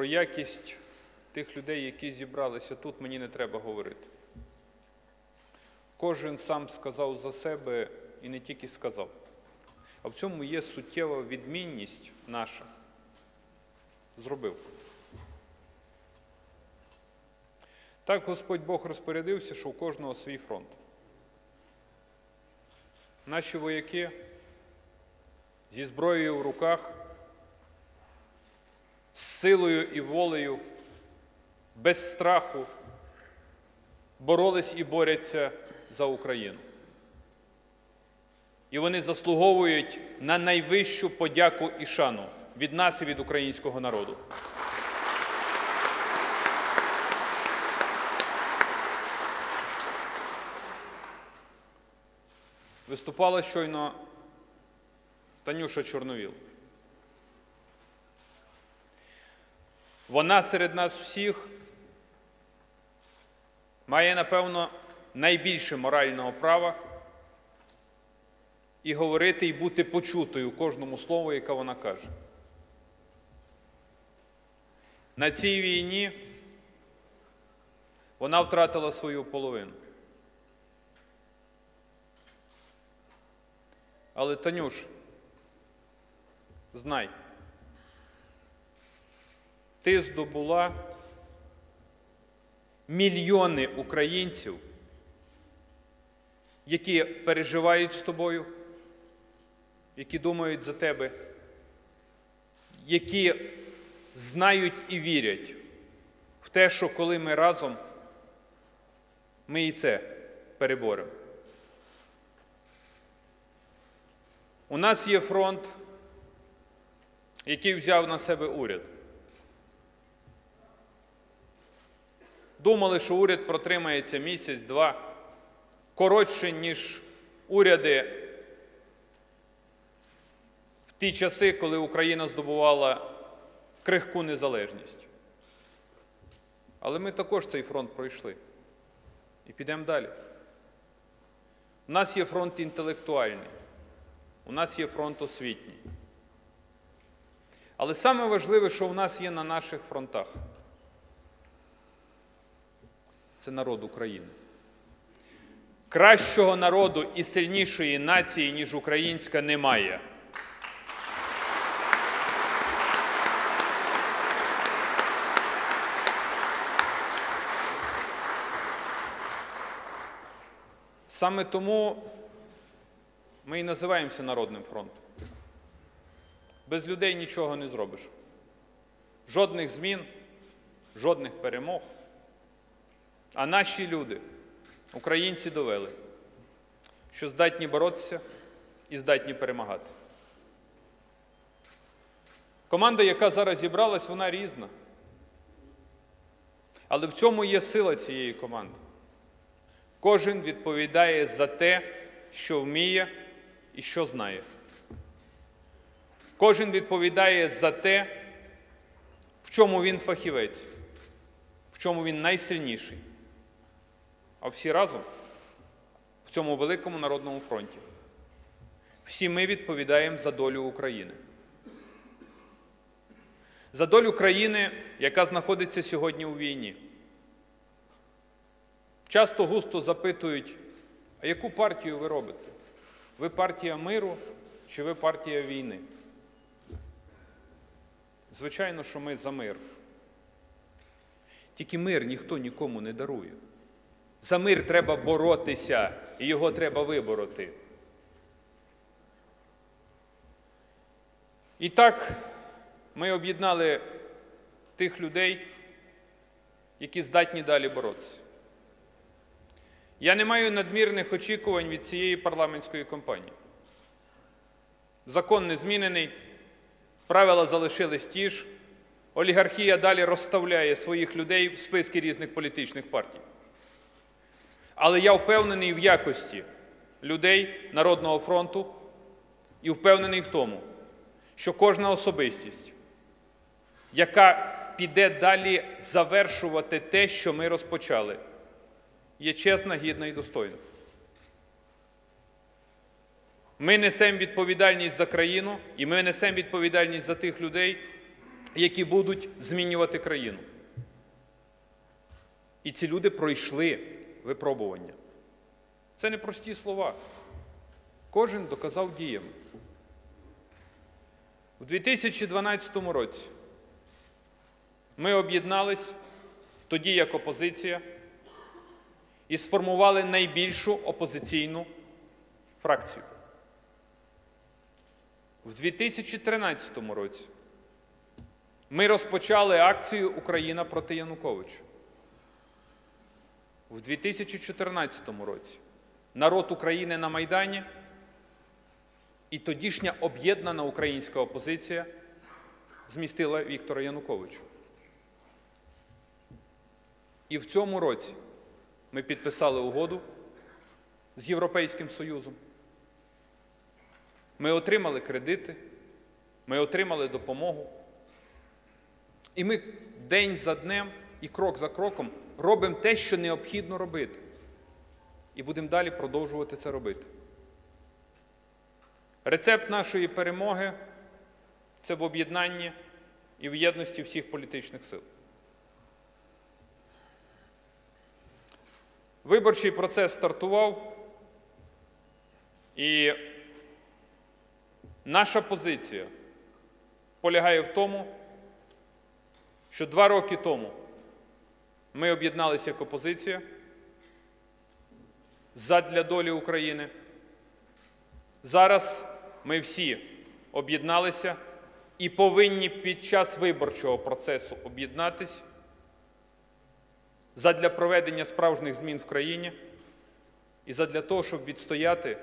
про якість тих людей, які зібралися тут, мені не треба говорити. Кожен сам сказав за себе і не тільки сказав. А в цьому є суттєва відмінність наша. Зробив. Так Господь Бог розпорядився, що у кожного свій фронт. Наші вояки зі зброєю в руках, силою і волею, без страху боролись і борються за Україну. І вони заслуговують на найвищу подяку і шану від нас і від українського народу. Виступала щойно Танюша Чорновіл. Вона серед нас всіх має, напевно, найбільше морального права і говорити, і бути почутою кожному слову, яке вона каже. На цій війні вона втратила свою половину. Але Танюш, знай, ти здобула мільйони українців, які переживають з тобою, які думають за тебе, які знають і вірять в те, що коли ми разом, ми і це переборемо. У нас є фронт, який взяв на себе уряд. Думали, що уряд протримається місяць-два, коротше, ніж уряди в ті часи, коли Україна здобувала крихку незалежність. Але ми також цей фронт пройшли і підемо далі. У нас є фронт інтелектуальний. У нас є фронт освітній. Але саме важливе, що в нас є на наших фронтах, це народ України. Кращого народу і сильнішої нації, ніж українська, немає. Саме тому ми і називаємося Народним фронтом. Без людей нічого не зробиш. Жодних змін, жодних перемог. А наші люди, українці, довели, що здатні боротися і здатні перемагати. Команда, яка зараз зібралась, вона різна. Але в цьому є сила цієї команди. Кожен відповідає за те, що вміє і що знає. Кожен відповідає за те, в чому він фахівець, в чому він найсильніший. А всі разом в цьому великому народному фронті. Всі ми відповідаємо за долю України. За долю країни, яка знаходиться сьогодні у війні. Часто густо запитують, а яку партію ви робите? Ви партія миру чи ви партія війни? Звичайно, що ми за мир. Тільки мир ніхто нікому не дарує. За мир треба боротися, і його треба вибороти. І так ми об'єднали тих людей, які здатні далі боротися. Я не маю надмірних очікувань від цієї парламентської кампанії. Закон не змінений, правила залишились ті ж. Олігархія далі розставляє своїх людей в списки різних політичних партій. Але я впевнений в якості людей Народного фронту і впевнений в тому, що кожна особистість, яка піде далі завершувати те, що ми розпочали, є чесна, гідна і достойна. Ми несемо відповідальність за країну, і ми несемо відповідальність за тих людей, які будуть змінювати країну. І ці люди пройшли випробування. Це не прості слова. Кожен доказав діями. У 2012 році ми об'єднались тоді як опозиція і сформували найбільшу опозиційну фракцію. В 2013 році ми розпочали акцію Україна проти Януковича. В 2014 році народ України на Майдані і тодішня об'єднана українська опозиція змістила Віктора Януковича. І в цьому році ми підписали угоду з Європейським Союзом. Ми отримали кредити, ми отримали допомогу. І ми день за днем і крок за кроком робимо те, що необхідно робити. І будемо далі продовжувати це робити. Рецепт нашої перемоги це в об'єднанні і в єдності всіх політичних сил. Виборчий процес стартував, і наша позиція полягає в тому, що два роки тому ми об'єдналися як опозиція задля долі України. Зараз ми всі об'єдналися і повинні під час виборчого процесу об'єднатись задля проведення справжніх змін в країні і задля того, щоб відстояти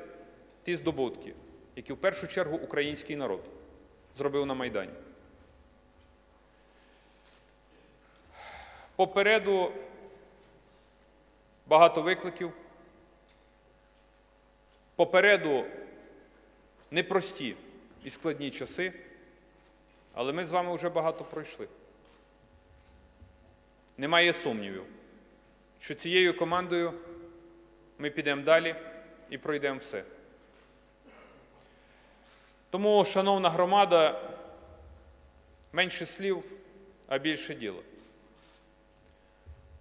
ті здобутки, які в першу чергу український народ зробив на Майдані. Попереду багато викликів. Попереду непрості і складні часи, але ми з вами вже багато пройшли. Немає сумнівів, що цією командою ми підемо далі і пройдемо все. Тому, шановна громада, менше слів, а більше діла.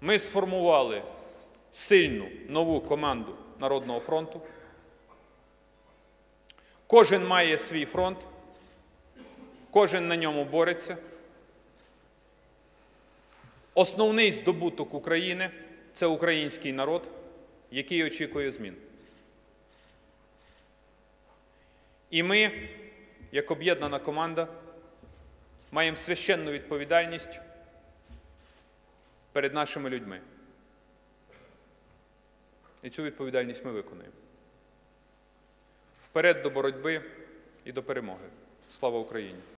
Ми сформували сильну нову команду Народного фронту. Кожен має свій фронт, кожен на ньому бореться. Основний здобуток України це український народ, який очікує змін. І ми, як об'єднана команда, маємо священну відповідальність перед нашими людьми. І цю відповідальність ми виконуємо. Вперед до боротьби і до перемоги. Слава Україні!